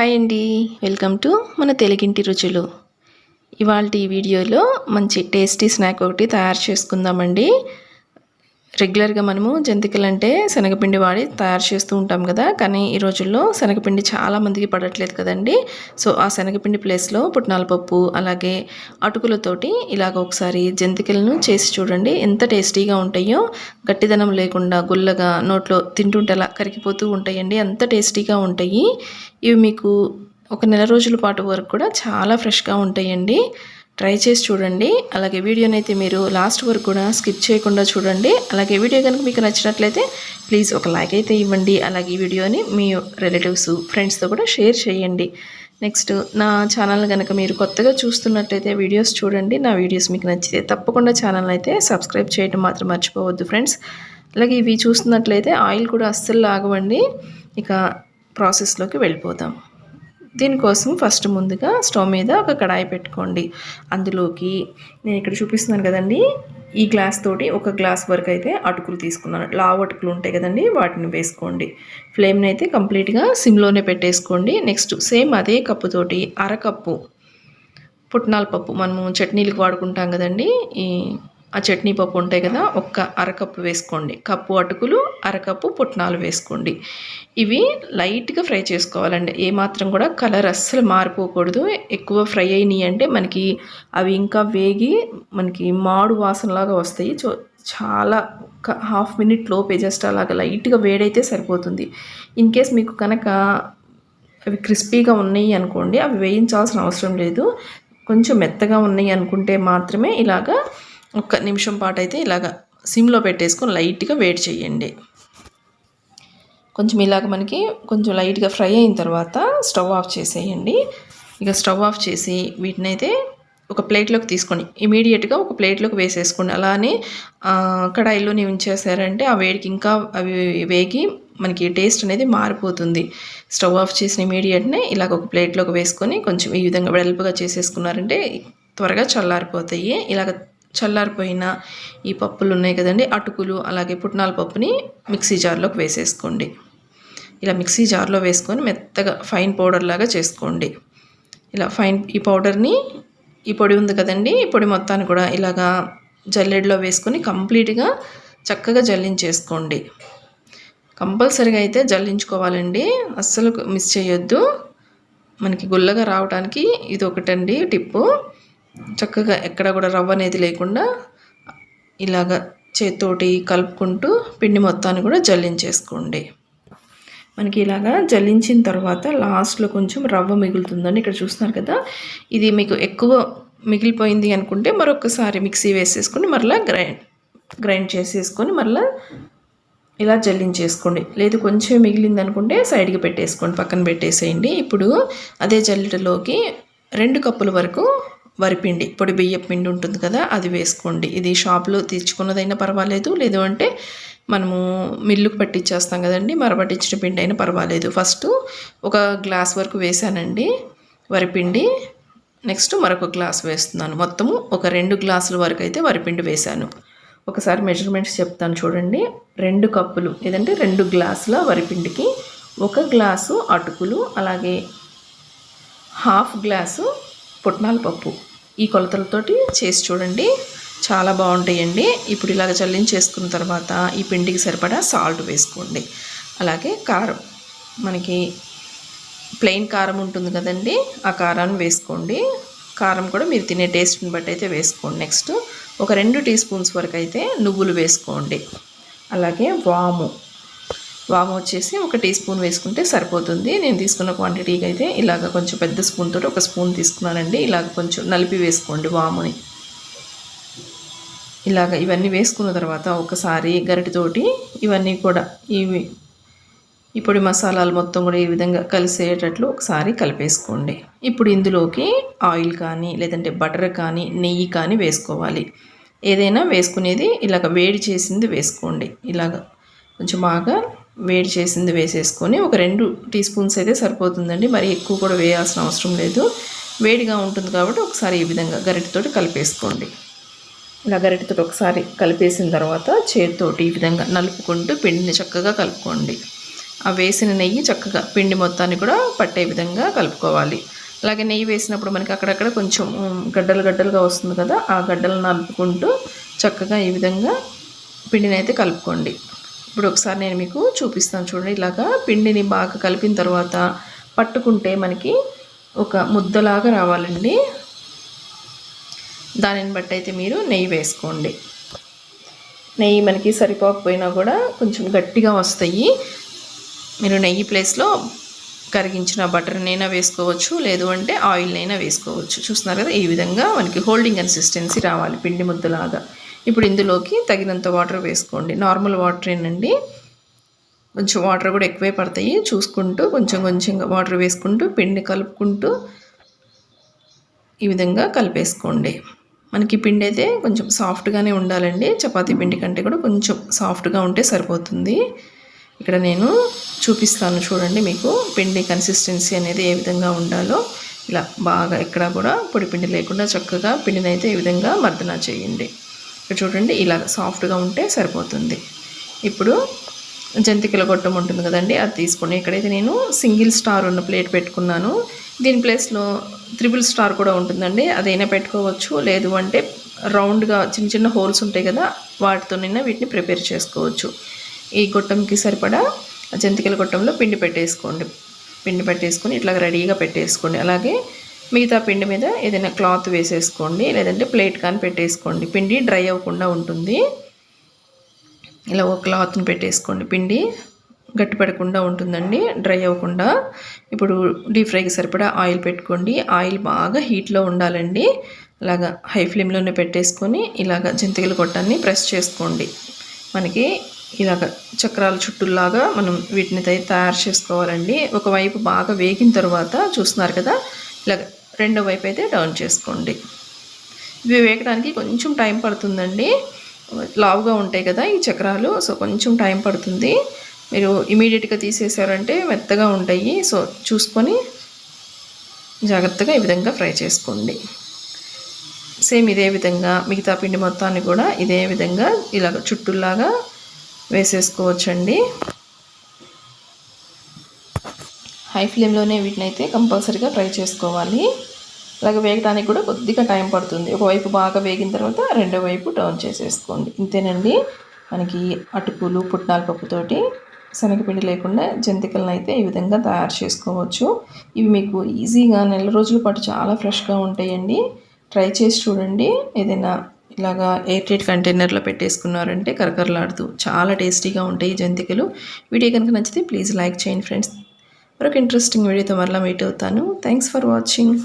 Hi అండి welcome to మన తెలుగింటి రుచులు. ఇవాళ ఈ వీడియోలో మంచి టేస్టీ స్నాక్ ఒకటి తయారు చేసుకుందామండి. రెగ్యులర్గా మనము జంతికలు అంటే శనగపిండి వాడి తయారు చేస్తూ ఉంటాం కదా కానీ ఈ రోజుల్లో శనగపిండి చాలా మందికి పడట్లేదు కదండి. సో ఆ శనగపిండి ప్లేస్లో పుట్నాల పప్పు అలాగే అటుకులతోటి ఇలాగ ఒకసారి జంతికలను చేసి చూడండి. ఎంత టేస్టీగా ఉంటాయో గట్టిదనం లేకుండా గుల్లగా నోట్లో తింటుంటే అలా కరిగిపోతూ ఉంటాయండి. అంత టేస్టీగా ఉంటాయి. ఇవి మీకు ఒక నెల రోజుల పాటు వరకు కూడా చాలా ఫ్రెష్గా ఉంటాయండి. ట్రై చేసి చూడండి. అలాగే వీడియోని అయితే మీరు లాస్ట్ వరకు కూడా స్కిప్ చేయకుండా చూడండి. అలాగే వీడియో కనుక మీకు నచ్చినట్లయితే ప్లీజ్ ఒక లైక్ అయితే ఇవ్వండి. అలాగే ఈ వీడియోని మీ రిలేటివ్స్ ఫ్రెండ్స్తో కూడా షేర్ చేయండి. నెక్స్ట్ నా ఛానల్ కనుక మీరు కొత్తగా చూస్తున్నట్లయితే వీడియోస్ చూడండి. నా వీడియోస్ మీకు నచ్చితే తప్పకుండా ఛానల్ అయితే సబ్స్క్రైబ్ చేయడం మాత్రం మర్చిపోవద్దు ఫ్రెండ్స్. అలాగే ఇవి చూస్తున్నట్లయితే ఆయిల్ కూడా అస్సలు లాగవండి. ఇక ప్రాసెస్లోకి వెళ్ళిపోతాం. దీనికోసం ఫస్ట్ ముందుగా స్టవ్ మీద ఒక కడాయి పెట్టుకోండి. అందులోకి నేను ఇక్కడ చూపిస్తున్నాను కదండి ఈ గ్లాస్ తోటి ఒక గ్లాస్ వరకు అయితే అటుకులు తీసుకున్నాను. లావ్ అటుకులు ఉంటాయి కదండి వాటిని వేసుకోండి. ఫ్లేమ్ని అయితే కంప్లీట్గా సిమ్లోనే పెట్టేసుకోండి. నెక్స్ట్ సేమ్ అదే కప్పుతోటి అరకప్పు పుట్నాల పప్పు మనము చట్నీలకు వాడుకుంటాం కదండి ఈ ఆ చట్నీ పప్పు ఉంటాయి కదా ఒక్క అరకప్పు వేసుకోండి. కప్పు అటుకులు అరకప్పు పుట్నాలు వేసుకోండి. ఇవి లైట్గా ఫ్రై చేసుకోవాలండి. ఏమాత్రం కూడా కలర్ అస్సలు మారిపోకూడదు. ఎక్కువ ఫ్రై అయినాయి అంటే మనకి అవి ఇంకా వేగి మనకి మాడు వాసనలాగా వస్తాయి. చో చాలా ఒక హాఫ్ మినిట్ లోపే జస్ట్ అలాగా లైట్గా వేడైతే సరిపోతుంది. ఇన్ కేస్ మీకు కనుక అవి క్రిస్పీగా ఉన్నాయి అనుకోండి అవి వేయించాల్సిన అవసరం లేదు. కొంచెం మెత్తగా ఉన్నాయి అనుకుంటే మాత్రమే ఇలాగా ఒక్క నిమిషం పాటు అయితే ఇలాగ సిమ్లో పెట్టేసుకొని లైట్గా వేడి చేయండి. కొంచెం ఇలాగ మనకి కొంచెం లైట్గా ఫ్రై అయిన తర్వాత స్టవ్ ఆఫ్ చేసేయండి. ఇక స్టవ్ ఆఫ్ చేసి వీటినైతే ఒక ప్లేట్లోకి తీసుకొని ఇమీడియట్గా ఒక ప్లేట్లోకి వేసేసుకోండి. అలానే కడాయిలోని ఉంచేసారంటే ఆ వేడికి ఇంకా అవి వేగి మనకి టేస్ట్ అనేది మారిపోతుంది. స్టవ్ ఆఫ్ చేసిన ఇమీడియట్నే ఇలాగ ఒక ప్లేట్లోకి వేసుకొని కొంచెం ఈ విధంగా వెడల్పుగా చేసేసుకున్నారంటే త్వరగా చల్లారిపోతాయి. ఇలాగ చల్లారిపోయిన ఈ పప్పులు ఉన్నాయి కదండి అటుకులు అలాగే పుట్నాల పప్పుని మిక్సీ జార్లోకి వేసేసుకోండి. ఇలా మిక్సీ జార్లో వేసుకొని మెత్తగా ఫైన్ పౌడర్ లాగా చేసుకోండి. ఇలా ఫైన్ ఈ పౌడర్ని ఈ పొడి ఉంది కదండి ఈ పొడి మొత్తాన్ని కూడా ఇలాగా జల్లెడలో వేసుకొని కంప్లీట్గా చక్కగా జల్లించేసుకోండి. కంపల్సరిగా అయితే జల్లించుకోవాలండి అస్సలు మిస్ చేయొద్దు. మనకి గుల్లగా రావడానికి ఇది ఒకటండి టిప్పు. చక్కగా ఎక్కడ కూడా రవ్వ అనేది లేకుండా ఇలాగ చేతితోటి కలుపుకుంటూ పిండి మొత్తాన్ని కూడా జల్లించేసుకోండి. మనకి ఇలాగా జల్లించిన తర్వాత లాస్ట్లో కొంచెం రవ్వ మిగులుతుందండి. ఇక్కడ చూస్తున్నారు కదా ఇది మీకు ఎక్కువ మిగిలిపోయింది అనుకుంటే మరొకసారి మిక్సీ వేసేసుకొని మరలా గ్రైండ్ గ్రైండ్ చేసేసుకొని మరలా ఇలా జల్లించేసుకోండి. లేదు కొంచెం మిగిలింది అనుకుంటే సైడ్కి పెట్టేసుకోండి పక్కన పెట్టేసేయండి. ఇప్పుడు అదే జల్లెడలోకి రెండు కప్పుల వరకు వరిపిండి పొడి బియ్యం పిండి ఉంటుంది కదా అది వేసుకోండి. ఇది షాప్లో తెచ్చుకున్నదైనా పర్వాలేదు లేదు అంటే మనము మిల్లుకు పట్టించేస్తాం కదండి మరపట్టించిన పిండి అయినా పర్వాలేదు. ఫస్ట్ ఒక గ్లాస్ వరకు వేసానండి వరిపిండి నెక్స్ట్ మరొక గ్లాస్ వేస్తున్నాను. మొత్తము ఒక రెండు గ్లాసుల వరకు అయితే వరిపిండి వేశాను ఒకసారి మెజర్మెంట్స్ చెప్తాను చూడండి. రెండు కప్పులు ఏదంటే రెండు గ్లాసుల వరిపిండికి ఒక గ్లాసు అటుకులు అలాగే హాఫ్ గ్లాసు పుట్నాల పప్పు. ఈ కొలతలతోటి చేసి చూడండి. చాలా బాగుంటాయండి. ఇప్పుడు ఇలాగ చల్లించేసుకున్న తర్వాత ఈ పిండికి సరిపడా సాల్ట్ వేసుకోండి. అలాగే కారం. మనకి ప్లెయిన్ కారం ఉంటుంది కదండి. ఆ కారాన్ని వేసుకోండి. కారం కూడా మీరు తినే టేస్ట్ని బట్టి అయితే వేసుకోండి. నెక్స్ట్ ఒక రెండు టీ స్పూన్స్ వరకు అయితే నువ్వులు వేసుకోండి. అలాగే వాము. వాము వచ్చేసి ఒక టీ స్పూన్ వేసుకుంటే సరిపోతుంది. నేను తీసుకున్న క్వాంటిటీకి అయితే ఇలాగ కొంచెం పెద్ద స్పూన్ తోటి ఒక స్పూన్ తీసుకున్నానండి. ఇలాగ కొంచెం నలిపి వేసుకోండి వాముని. ఇలాగ ఇవన్నీ వేసుకున్న తర్వాత ఒకసారి గరిటితోటి ఇవన్నీ కూడా ఇవి ఈ పొడి మసాలాలు మొత్తం కూడా ఈ విధంగా కలిసేటట్లు ఒకసారి కలిపేసుకోండి. ఇప్పుడు ఇందులోకి ఆయిల్ కానీ లేదంటే బటర్ కానీ నెయ్యి కానీ వేసుకోవాలి. ఏదైనా వేసుకునేది ఇలాగ వేడి చేసింది వేసుకోండి. ఇలాగ కొంచెం బాగా వేడి చేసింది వేసేసుకొని ఒక రెండు టీ స్పూన్స్ అయితే సరిపోతుందండి. మరి ఎక్కువ కూడా వేయాల్సిన అవసరం లేదు. వేడిగా ఉంటుంది కాబట్టి ఒకసారి ఈ విధంగా గరిటతోటి కలిపేసుకోండి. ఇలా గరిటతో ఒకసారి కలిపేసిన తర్వాత చేతితోటి ఈ విధంగా నలుపుకుంటూ పిండిని చక్కగా కలుపుకోండి. ఆ వేసిన నెయ్యి చక్కగా పిండి మొత్తాన్ని కూడా పట్టే విధంగా కలుపుకోవాలి. అలాగే నెయ్యి వేసినప్పుడు మనకి అక్కడక్కడ కొంచెం గడ్డలు గడ్డలుగా వస్తుంది కదా ఆ గడ్డలను నలుపుకుంటూ చక్కగా ఈ విధంగా పిండిని అయితే కలుపుకోండి. ఇప్పుడు ఒకసారి నేను మీకు చూపిస్తాను చూడండి. ఇలాగా పిండిని బాగా కలిపిన తర్వాత పట్టుకుంటే మనకి ఒక ముద్దలాగా రావాలండి. దానిని బట్టి అయితే మీరు నెయ్యి వేసుకోండి. నెయ్యి మనకి సరిపోకపోయినా కూడా కొంచెం గట్టిగా వస్తాయి. మీరు నెయ్యి ప్లేస్లో కరిగించిన బటర్నైనా వేసుకోవచ్చు లేదు అంటే ఆయిల్నైనా వేసుకోవచ్చు. చూస్తున్నారు కదా ఈ విధంగా మనకి హోల్డింగ్ కన్సిస్టెన్సీ రావాలి పిండి ముద్దలాగా. ఇప్పుడు ఇందులోకి తగినంత వాటర్ వేసుకోండి. నార్మల్ వాటర్ ఏనండి? కొంచెం వాటర్ కూడా ఎక్కువే పడతాయి. చూసుకుంటూ కొంచెం కొంచెం వాటర్ వేసుకుంటూ పిండి కలుపుకుంటూ ఈ విధంగా కలిపేసుకోండి. మనకి పిండి అయితే కొంచెం సాఫ్ట్గానే ఉండాలండి. చపాతీ పిండి కంటే కూడా కొంచెం సాఫ్ట్గా ఉంటే సరిపోతుంది. ఇక్కడ నేను చూపిస్తాను చూడండి మీకు పిండి కన్సిస్టెన్సీ అనేది ఏ విధంగా ఉండాలో. ఇలా బాగా ఎక్కడ కూడా పొడి పిండి లేకుండా చక్కగా పిండిని అయితే ఈ విధంగా మర్దన చేయండి. ఇక్కడ చూడండి ఇలా సాఫ్ట్గా ఉంటే సరిపోతుంది. ఇప్పుడు జంతికల గొట్టం ఉంటుంది కదండి అది తీసుకొని ఇక్కడైతే నేను సింగిల్ స్టార్ ఉన్న ప్లేట్ పెట్టుకున్నాను. దీని ప్లేస్లో త్రిబుల్ స్టార్ కూడా ఉంటుందండి అదైనా పెట్టుకోవచ్చు. లేదు అంటే రౌండ్గా చిన్న చిన్న హోల్స్ ఉంటాయి కదా వాటితోనైనా వీటిని ప్రిపేర్ చేసుకోవచ్చు. ఈ గొట్టంకి సరిపడా జంతికల గొట్టంలో పిండి పెట్టేసుకోండి. పిండి పెట్టేసుకొని ఇట్లా రెడీగా పెట్టేసుకోండి. అలాగే మిగతా పిండి మీద ఏదైనా క్లాత్ వేసేసుకోండి లేదంటే ప్లేట్ కానీ పెట్టేసుకోండి. పిండి డ్రై అవ్వకుండా ఉంటుంది. ఇలా ఒక క్లాత్ని పెట్టేసుకోండి. పిండి గట్టి పడకుండా ఉంటుందండి డ్రై అవ్వకుండా. ఇప్పుడు డీప్ ఫ్రైకి సరిపడా ఆయిల్ పెట్టుకోండి. ఆయిల్ బాగా హీట్లో ఉండాలండి. అలాగా హై ఫ్లేమ్లోనే పెట్టేసుకొని ఇలాగ జంతికలు కొట్టాన్ని ప్రెస్ చేసుకోండి. మనకి ఇలాగ చక్రాల చుట్టూలాగా మనం వీటిని తయారు చేసుకోవాలండి. ఒకవైపు బాగా వేగిన తర్వాత చూస్తున్నారు కదా ఇలాగ రెండో వైపు అయితే డౌన్ చేసుకోండి. ఇవి వేయడానికి కొంచెం టైం పడుతుందండి. లావుగా ఉంటాయి కదా ఈ చక్రాలు సో కొంచెం టైం పడుతుంది. మీరు ఇమీడియట్గా తీసేసారంటే మెత్తగా ఉంటాయి. సో చూసుకొని జాగ్రత్తగా ఈ విధంగా ఫ్రై చేసుకోండి. సేమ్ ఇదే విధంగా మిగతా పిండి మొత్తాన్ని కూడా ఇదే విధంగా ఇలా చుట్టూలాగా వేసేసుకోవచ్చండి. హై ఫ్లేమ్లోనే వీటిని అయితే కంపల్సరీగా ఫ్రై చేసుకోవాలి. అలాగే వేగడానికి కూడా కొద్దిగా టైం పడుతుంది. ఒకవైపు బాగా వేగిన తర్వాత రెండో వైపు టర్న్ చేసేసుకోండి. ఇంతేనండి. మనకి అటుకులు పుట్నాల పప్పుతోటి శనగపిండి లేకుండా జంతికలను అయితే ఈ విధంగా తయారు చేసుకోవచ్చు. ఇవి మీకు ఈజీగా నెల రోజుల పాటు చాలా ఫ్రెష్గా ఉంటాయండి. ట్రై చేసి చూడండి. ఏదైనా ఇలాగా ఎయిర్ టైట్ కంటైనర్లో పెట్టేసుకున్నారంటే కరకరలాడుతూ చాలా టేస్టీగా ఉంటాయి ఈ జంతికలు. వీడియో కనుక నచ్చితే ప్లీజ్ లైక్ చేయండి ఫ్రెండ్స్. మరొక ఇంట్రెస్టింగ్ వీడియోతో మరలా మీట్ అవుతాను. Thanks for watching.